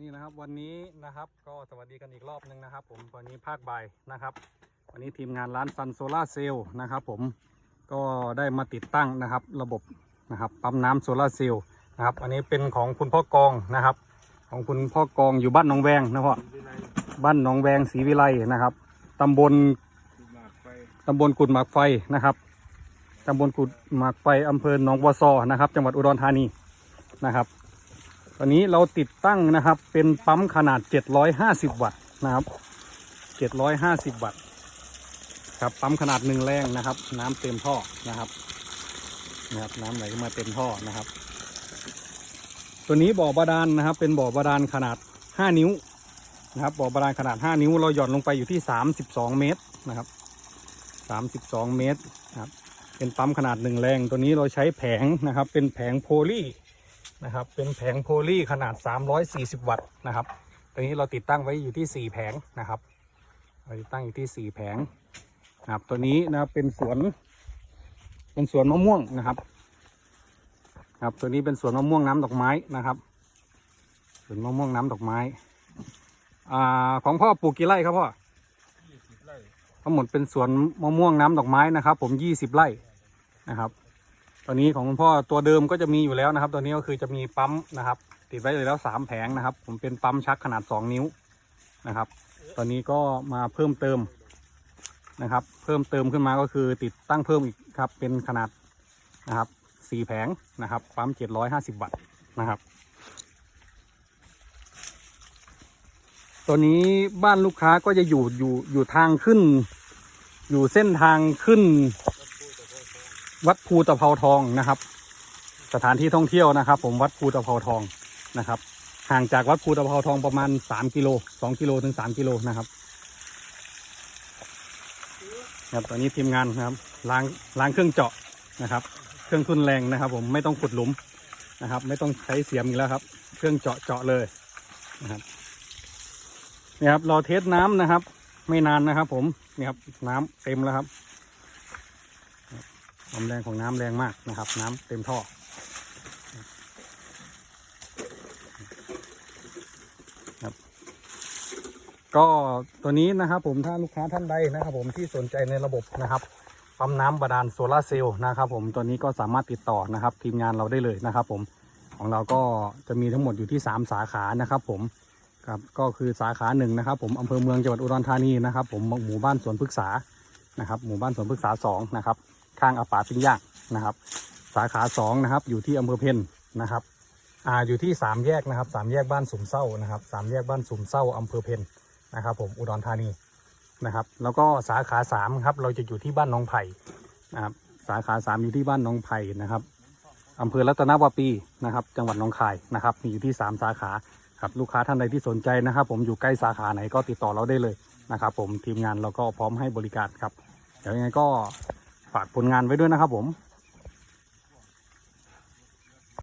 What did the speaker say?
นี่นะครับวันนี้นะครับก็สวัสดีกันอีกรอบหนึ่งนะครับ ผมวันนี้ภาคบ่ายนะครับ วันนี้ทีมงานร้านซันโซล่าเซลล์นะครับ ผมก็ได้มาติดตั้งนะครับ ระบบนะครับปั๊มน้ำโซล่าเซลล์นะครับอันนี้เป็นของคุณพ่อกองนะครับ ของคุณพ่อกองอยู่บ้านหนองแวงนะพ่อบ้านหนองแวงศรีวิไลนะครับตำบลหมากไฟตำบลกุดหมากไฟนะครับตำบลกุดหมากไฟอำเภอหนองบัวซอนะครับ จังหวัดอุดรธานีนะครับ ตอนนี้เราติดตั้งนะครับ เป็นปั๊มขนาด 750 วัตต์นะครับ 750 วัตต์ครับปั๊มขนาดหนึ่งแรงนะครับ น้ำเต็มท่อนะครับนะครับ น้ำไหลมาเต็มท่อนะครับ ตัวนี้บ่อบาดาลนะครับ เป็นบ่อบาดาลขนาด 5 นิ้วนะครับบ่อบาดาลขนาด 5 นิ้ว เราหย่อนลงไปอยู่ที่ 32 เมตรนะครับ 32 เมตรนะครับเป็นปั๊มขนาดหนึ่งแรง ตัวนี้เราใช้แผงนะครับ เป็นแผงโพลี นะครับ เป็นแผงโพลีขนาด 340 วัตต์นะครับตัวนี้เราติดตั้งไว้อยู่ที่ 4 แผงนะครับเราติดตั้งอยู่ที่ 4 แผงนะครับ ตัวนี้นะครับเป็นสวน เป็นสวนมะม่วงนะครับ ครับตัวนี้เป็นสวนมะม่วงน้ำดอกไม้นะครับสวนมะม่วงน้ำดอกไม้อ่าของพ่อปลูกกี่ไร่ครับพ่อยี่สิบไร่ทั้งหมดเป็นสวนมะม่วงน้ำดอกไม้นะครับ ผมยี่สิบไร่นะครับ ตอนนี้ของคุณพ่อตัวเดิมก็จะมีอยู่แล้วนะครับ ตัวนี้ก็คือจะมีปั๊มนะครับ ติดไว้เลยแล้วสามแผงนะครับ ผมเป็นปั๊มชักขนาดสองนิ้วนะครับ ตอนนี้ก็มาเพิ่มเติมนะครับ เพิ่มเติมขึ้นมาก็คือติดตั้งเพิ่มอีกครับ เป็นขนาดนะครับสี่แผงนะครับ ปั๊มเจ็ดร้อยห้าสิบวัตต์นะครับ ตัวนี้บ้านลูกค้าก็จะอยู่อยู่อยู่ทางขึ้น อยู่เส้นทางขึ้น วัดภูตะเภาทองนะครับ สถานที่ท่องเที่ยวนะครับ ผมวัดภูตะเภาทองนะครับ ห่างจากวัดภูตะเภาทองประมาณสามกิโลสองกิโลถึงสามกิโลนะครับครับตอนนี้ทีมงานนะครับล้างล้างเครื่องเจาะนะครับ เครื่องทุนแรงนะครับ ผมไม่ต้องขุดหลุมนะครับ ไม่ต้องใช้เสียมอีกแล้วครับ เครื่องเจาะเจาะเลยนะครับนี่ครับรอเทสน้ำนะครับ ไม่นานนะครับ ผมนี่ครับน้ำเต็มแล้วครับ ความแรงของน้ำแรงมากนะครับ น้ำเต็มท่อ ครับ ก็ตัวนี้นะครับผมถ้าลูกค้าท่านใดนะครับ ผมที่สนใจในระบบนะครับปั๊มน้ำบาดาลโซลาร์เซลล์นะครับ ผมตัวนี้ก็สามารถติดต่อนะครับ ทีมงานเราได้เลยนะครับ ผมของเราก็จะมีทั้งหมดอยู่ที่ 3 สาขานะครับ ผมครับก็คือสาขาหนึ่งนะครับ ผมอำเภอเมืองจังหวัดอุดรธานีนะครับ ผมหมู่บ้านสวนพฤกษานะครับ หมู่บ้านสวนพฤกษาสองนะครับ ข้างอาป่าปิ้งย่างนะครับ สาขาสองนะครับอยู่ที่อำเภอเพนนะครับอ่าอยู่ที่สามแยกนะครับสามแยกบ้านสุมเศร้านะครับสามแยกบ้านสุมเศร้าอำเภอเพนนะครับผมอุดรธานีนะครับแล้วก็สาขาสามครับเราจะอยู่ที่บ้านน้องไผ่นะครับสาขาสามอยู่ที่บ้านน้องไผ่นะครับอำเภอรัตนวาปีนะครับจังหวัดหนองคายนะครับมีอยู่ที่สามสาขาครับลูกค้าท่านใดที่สนใจนะครับ ผมอยู่ใกล้สาขาไหนก็ติดต่อเราได้เลยนะครับ ผมทีมงานเราก็พร้อมให้บริการครับเดี๋ยวยังไงก็ ฝากผลงานไว้ด้วยนะครับผม